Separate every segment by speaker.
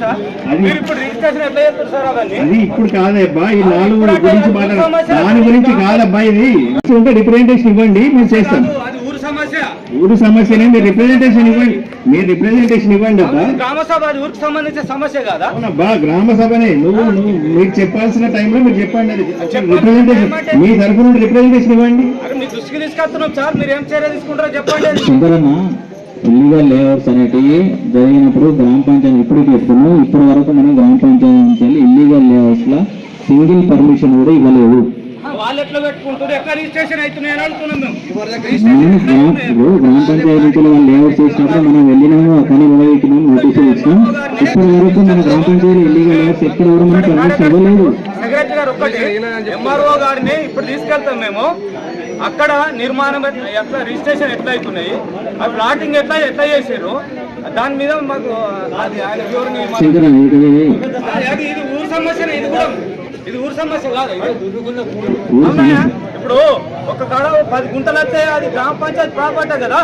Speaker 1: Sir
Speaker 2: అది-
Speaker 1: మీరు ఇప్పుడు రిజిస్ట్రేషన్ ఎట్లా చేస్తారు సార్ అవన్నీ?
Speaker 2: అది ఇప్పుడు కాదబ్బా ఈ నాలుగు గురించి దాని గురించి కాదబ్బా ఇది. ఉంటే రిప్రజెంటేషన్ ఇవ్వండి మేము చేస్తాం.
Speaker 1: ఊరు సమస్య.
Speaker 2: ఊరు సమస్యనే మీరు రిప్రజెంటేషన్ ఇవ్వండి. మీరు రిప్రజెంటేషన్ ఇవ్వండి అబ్బా.
Speaker 1: గ్రామ సభ అది ఊరికి సంబంధించిన సమస్య కాదా?
Speaker 2: అవునబ్బా గ్రామ సభనే. నువ్వు నువ్వు మీరు చెప్పాల్సిన టైంలో మీరు చెప్పండి అది. రిప్రజెంటేషన్ మీ తరఫు నుండి రిప్రజెంటేషన్ ఇవ్వండి.
Speaker 1: మీ దృష్టికి తీసుకొస్తున్నాం సార్ మీరు ఏం చర్య తీసుకుంటారో చెప్పండి
Speaker 3: ఇల్లీగల్ లేఅవుట్స్ అనేటివి జరిగినప్పుడు గ్రామ పంచాయతీ ఇప్పుడు చెప్తున్నాం. ఇప్పటి వరకు మనం గ్రామ పంచాయతీ నుంచి వెళ్ళి ఇల్లీగల్ లేఅవుట్స్లో సింగిల్ పర్మిషన్ కూడా ఇవ్వలేదు. గ్రామ ఇప్పుడు గ్రామ పంచాయతీ నుంచి వాళ్ళు లేఅవుట్స్ చేసినప్పుడు మనం వెళ్ళినాము పని మొదలెట్టినాము నోటీసులు ఇచ్చినాం. ఇప్పటి వరకు మన గ్రామ పంచాయతీ ఇల్లీగల్ లేఅవుట్స్ ఎక్కడ కూడా మనం పర్మిషన్ ఇవ్వలేదు.
Speaker 1: ఎంఆర్ఓ గారిని ఇప్పుడు తీసుకెళ్తాం మేము. అక్కడ నిర్మాణం ఎట్లా- రిజిస్ట్రేషన్ ఎట్లా అవుతున్నాయి? ఆ ప్లాటింగ్ ఎట్లా ఎట్లా చేసారు దాని మీద మాకు అది
Speaker 3: ఇది?
Speaker 1: ఊరు సమస్య ఇది కూడా. ఇది ఊరు సమస్య కాదు ఇప్పుడు ఒక కాడ పది గుంటలు వస్తే అది గ్రామ పంచాయతీ ప్రాపర్టీ కదా?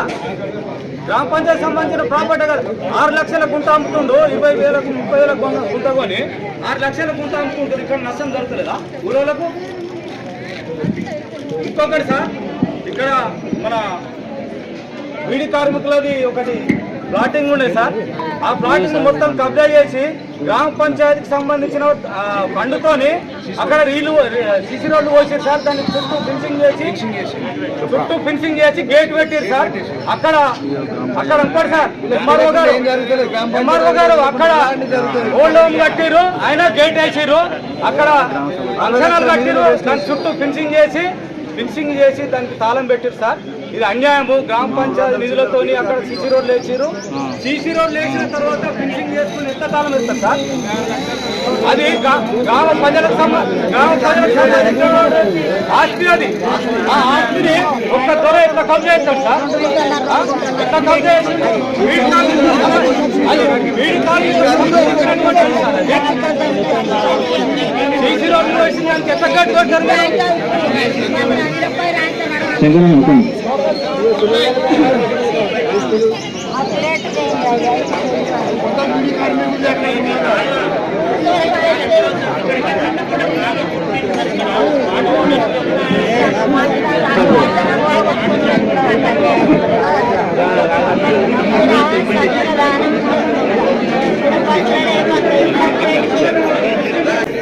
Speaker 1: గ్రామ పంచాయతీ సంబంధించిన ప్రాపర్టీ కదా? ఆరు లక్షల గుంట అమ్ముతుండు ఇరవై వేలకు ముప్పై వేల గుంట- కొని ఆరు లక్షల గుంట అమ్ముతుంటారు ఇక్కడ నష్టం జరుగుతుందా ఊరోళ్ళకు? ఇంకొకటి సార్. ఇక్కడ మన వీడి కార్మికులది ఒకటి ప్లాటింగ్ ఉండే సార్. ఆ ప్లాటింగ్ మొత్తం కబ్జా చేసి గ్రామ పంచాయతీకి సంబంధించిన ఆ, ఫండ్తోని అక్కడ రీలు సిసి రోడ్లు పోసారు సార్. దాన్ని చుట్టూ ఫిన్సింగ్ చేసి చుట్టూ ఫిన్సింగ్ చేసి గేట్ పెట్టారు సార్. అక్కడ అక్కడ ఇంకోటి సార్. ఎంఆర్ఓ గారు ఎంఆర్ఓ గారు అక్కడ ఓల్డ్ హోమ్ కట్టిరు ఆయన గేట్ వేసిర్రు. అక్కడ అంచనాలు కట్టిరు దాని చుట్టూ ఫిన్సింగ్ చేసి ఫిన్సింగ్ చేసి దానికి తాళం పెట్టారు సార్. ఇది అన్యాయము. గ్రామ పంచాయతీ నిధులతోని అక్కడ సీసీ రోడ్లు వేసారు. సీసీ రోడ్లు వేసిన తర్వాత ఫిన్సింగ్ చేసుకుని ఎంత తాళం ఇస్తారు సార్? అది గ్రామ ప్రజలకు గ్రామ ప్రజలకు ఆస్తి అది. ఆ ఆస్తిని ఒక్క దొర ఎంత కబ్జా చేస్తాడు సార్? ఎంత కబ్జా చేసిండు? వీడి కాలనీ- అది సీసీ రోడ్లు వేసిన దానికి ఎట్లా కట్టుకుంటారు శంకరం
Speaker 3: అనుకోండి. ఒక